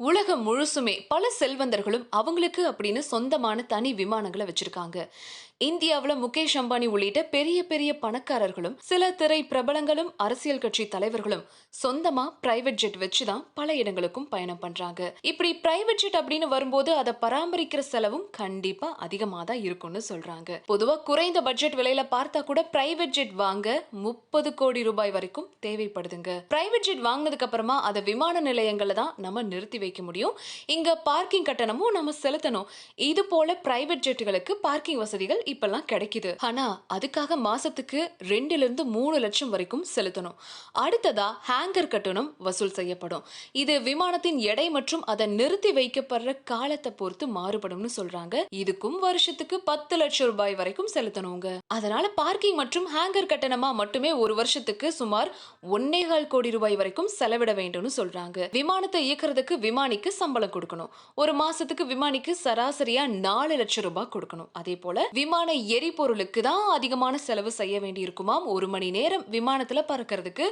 உலகம் முழுசுமே பல செல்வந்தர்களும் அவங்களுக்கு அப்படின்னு சொந்தமான தனி விமானங்களை வச்சிருக்காங்க. இந்தியாவுல முகேஷ் அம்பானி உள்ளிட்ட பெரிய பெரிய பணக்காரர்களும் சில திரை பிரபலங்களும் அரசியல் கட்சி தலைவர்களும் சொந்தமா பிரைவேட் ஜெட் வச்சுதான் பல இடங்களுக்கும் பயணம் பண்றாங்க. இப்படி பிரைவேட் ஜெட் அப்படின்னு வரும்போது அதை பராமரிக்கிற செலவும் கண்டிப்பா அதிகமா தான் இருக்கும்னு சொல்றாங்க. பொதுவா குறைந்த பட்ஜெட் விலையில பார்த்தா கூட பிரைவேட் ஜெட் வாங்க முப்பது கோடி ரூபாய் வரைக்கும் தேவைப்படுதுங்க. பிரைவேட் ஜெட் வாங்கினதுக்கு அப்புறமா அதை விமான நிலையங்களை தான் நம்ம நிறுத்தி வைக்க முடியும். இங்க பார்க்கிங் கட்டணமும் நம்ம செலுத்தணும். இது போல பிரைவேட் ஜெட்டுகளுக்கு பார்க்கிங் வசதிகள் இப்பெல்லாம் கிடைக்குது. ஆனா அதுக்காக மாசத்துக்கு ரெண்டுல இருந்து மூணு லட்சம் வரைக்கும் செலுத்தணும். அடுத்ததா ஹேங்கர் கட்டணம் வசூல் செய்யப்படும். இது விமானத்தின் எடை மற்றும் அதை நிறுத்தி வைக்கப்படுற காலத்தை பொறுத்து மாறுபடும்னு சொல்றாங்க. இதுக்கும் வருஷத்துக்கு பத்து லட்சம் ரூபாய் வரைக்கும் செலுத்தணுங்க. அதனால பார்க்கிங் மற்றும் ஹேங்கர் கட்டணமா மட்டுமே ஒரு வருஷத்துக்கு சுமார் ஒன்னேகால் கோடி ரூபாய் வரைக்கும் செலவிட வேண்டும்னு சொல்றாங்க. விமானத்தை இயக்குறதுக்கு விமானிக்கு சம்பளம் கொடுக்கணும். ஒரு மாசத்துக்கு விமானிக்கு சராசரியா நாலு லட்சம் ரூபாய் கொடுக்கணும். அதே போல விமான எரிபொருளுக்கு தான் அதிகமான செலவு செய்ய வேண்டி இருக்குமாம் ஒரு மணி நேரம் விமானத்துல பறக்கிறதுக்கு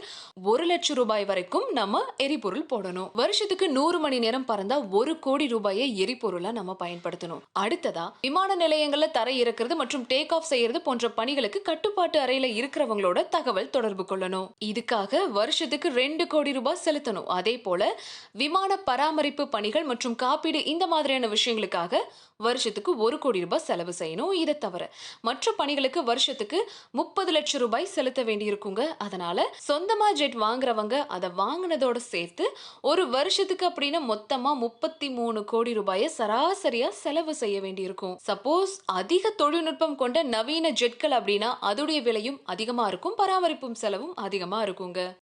ஒரு லட்சம் ரூபாய் வரைக்கும் நம்ம எரிபொருள் போடணும். வருஷத்துக்கு நூறு மணி நேரம் பறந்தா ஒரு கோடி ரூபாயை எரிபொருளா நம்ம பயன்படுத்தணும். அடுத்ததா விமான நிலையங்கள்ல தரை இறக்குறது மற்றும் டேக் ஆஃப் செய்யறது போன்ற பணிகளுக்கு கட்டுப்பாட்டு அறையில இருக்கிறவங்களோட தகவல் தொடர்பு கொள்ளணும். இதுக்காக வருஷத்துக்கு ரெண்டு கோடி ரூபாய் செலுத்தணும். அதே போல விமான பராமரிப்பு பணிகள் மற்றும் காப்பீடு இந்த மாதிரியான விஷயங்களுக்காக வருஷத்துக்கு ஒரு கோடி ரூபாய் செலவு செய்யணும். இதை தவிர மற்ற பணிகளுக்கு வருஷத்துக்கு முப்பது லட்சம் ரூபாய் செலுத்த வேண்டியிருக்குங்க. அதனால சொந்தமா ஜெட் வாங்குறவங்க அதை வாங்கினதோட சேர்த்து ஒரு வருஷத்துக்கு அப்படின்னு மொத்தமா முப்பத்தி மூணு கோடி ரூபாயை சராசரியா செலவு செய்ய வேண்டியிருக்கும். சப்போஸ் அதிக தொழில்நுட்பம் கொண்ட நவீன ஜெட்கள் அப்படின்னா அதோடைய விலையும் அதிகமா இருக்கும் பராமரிப்பும் செலவும் அதிகமா இருக்குங்க.